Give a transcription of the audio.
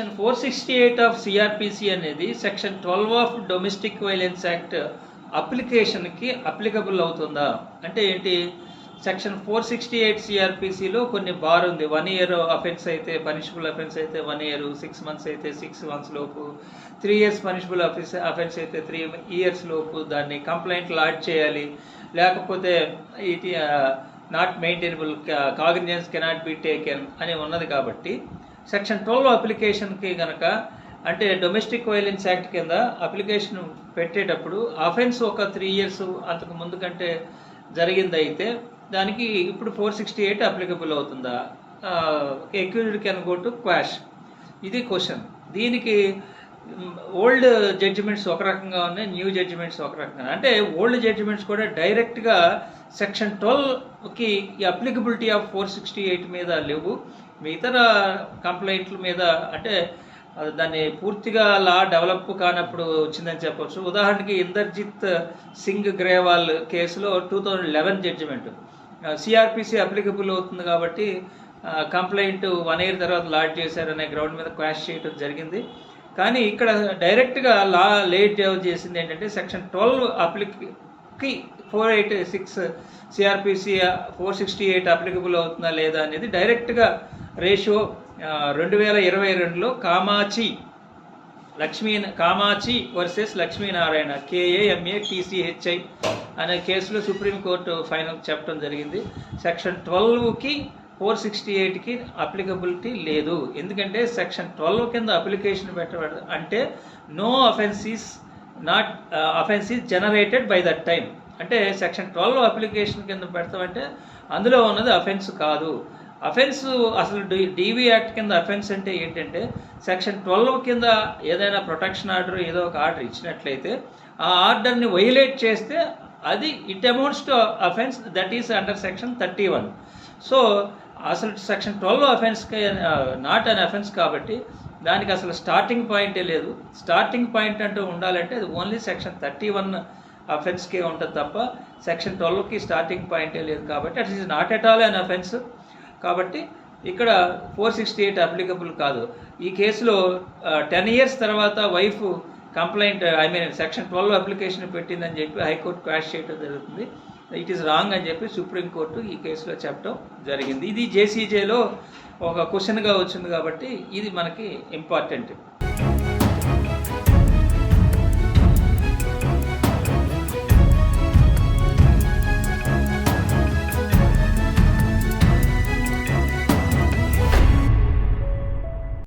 Section four sixty eight of CRPC అనేది section twelve of domestic violence act అప్లికేషన్కి applicable అవుతుందా? అంటే ఏంటి? Section four sixty eight సిఆర్పిసిలో కొన్ని బార్ ఉంది. వన్ ఇయర్ అఫెన్స్ అయితే పనిషబుల్ అఫెన్స్ అయితే వన్ ఇయర్ సిక్స్ మంత్స్ అయితే సిక్స్ మంత్స్ లోపు three years punishable offence offence అయితే త్రీ ఇయర్స్ లోపు దాన్ని కంప్లైంట్ లాడ్ చేయాలి. లేకపోతే ఇది not maintainable cognizance cannot be taken అని ఉన్నది కాబట్టి సెక్షన్ ట్వెల్వ్ అప్లికేషన్కి కనుక అంటే డొమెస్టిక్ వైలెన్స్ యాక్ట్ కింద అప్లికేషన్ పెట్టేటప్పుడు అఫెన్స్ ఒక త్రీ ఇయర్స్ అంతకు ముందు కంటే జరిగింది అయితే దానికి ఇప్పుడు ఫోర్ సిక్స్టీ ఎయిట్ అప్లికబుల్ అవుతుందా accused can go to quash ఇది క్వశ్చన్ దీనికి ఓల్డ్ జడ్జిమెంట్స్ ఒక రకంగా ఉన్నాయి న్యూ జడ్జిమెంట్స్ ఒక రకంగా అంటే ఓల్డ్ జడ్జిమెంట్స్ కూడా డైరెక్ట్గా సెక్షన్ ట్వెల్వ్కి ఈ applicability of four sixty eight మీద లేవు. ఇతర కంప్లైంట్ల మీద అంటే దాన్ని పూర్తిగా లా డెవలప్ కానప్పుడు వచ్చిందని చెప్పవచ్చు ఉదాహరణకి ఇందర్జిత్ సింగ్ గ్రేవాల్ కేసులో two thousand eleven judgment CrPC applicable అవుతుంది కాబట్టి కంప్లైంట్ వన్ ఇయర్ తర్వాత లాడ్ చేశారనే గ్రౌండ్ మీద క్వాష్ చేయడం జరిగింది. కానీ ఇక్కడ డైరెక్ట్గా లా లేట్ చేసింది ఏంటంటే section twelve అప్లికి four eight six CrPC four sixty eight applicable అవుతుందా లేదా అనేది డైరెక్ట్గా రేషియో రెండు వేల ఇరవై రెండులో Kamachi Lakshmi Kamachi versus Lakshminarayana K A M A T C H I అనే కేసులో సుప్రీంకోర్టు ఫైనల్ చెప్పడం జరిగింది. సెక్షన్ ట్వెల్వ్కి ఫోర్ సిక్స్టీ ఎయిట్కి అప్లికబిలిటీ లేదు. ఎందుకంటే సెక్షన్ ట్వెల్వ్ కింద అప్లికేషన్ పెట్టబడదు అంటే no offences not offences generated by that time అంటే సెక్షన్ ట్వెల్వ్ అప్లికేషన్ కింద పెడతామంటే అందులో ఉన్నది అఫెన్స్ కాదు. అఫెన్స్ అసలు డీవీ యాక్ట్ కింద అఫెన్స్ అంటే ఏంటంటే సెక్షన్ ట్వెల్వ్ కింద ఏదైనా ప్రొటెక్షన్ ఆర్డర్ ఏదో ఒక ఆర్డర్ ఇచ్చినట్లయితే ఆ ఆర్డర్ని వైలేట్ చేస్తే అది it amounts to offence that is under section thirty one. So అసలు సెక్షన్ ట్వెల్వ్ అఫెన్స్కి నాట్ అన్ అఫెన్స్ కాబట్టి దానికి అసలు స్టార్టింగ్ పాయింటే లేదు. స్టార్టింగ్ పాయింట్ అంటూ ఉండాలంటే అది ఓన్లీ సెక్షన్ థర్టీ వన్ అఫెన్స్కే ఉంటుంది తప్ప సెక్షన్ ట్వెల్వ్కి స్టార్టింగ్ పాయింటే లేదు కాబట్టి it is not at all an offence కాబట్టి ఇక్కడ ఫోర్ సిక్స్టీ ఎయిట్ అప్లికబుల్ కాదు. ఈ కేసులో టెన్ ఇయర్స్ తర్వాత wife complaint I mean section twelve application పెట్టిందని చెప్పి హైకోర్టు క్వాష్ చేయడం జరుగుతుంది. ఇట్ ఈస్ రాంగ్ అని చెప్పి సుప్రీంకోర్టు ఈ కేసులో చెప్పడం జరిగింది. ఇది జేసీజేలో ఒక క్వశ్చన్గా వచ్చింది కాబట్టి ఇది మనకి ఇంపార్టెంట్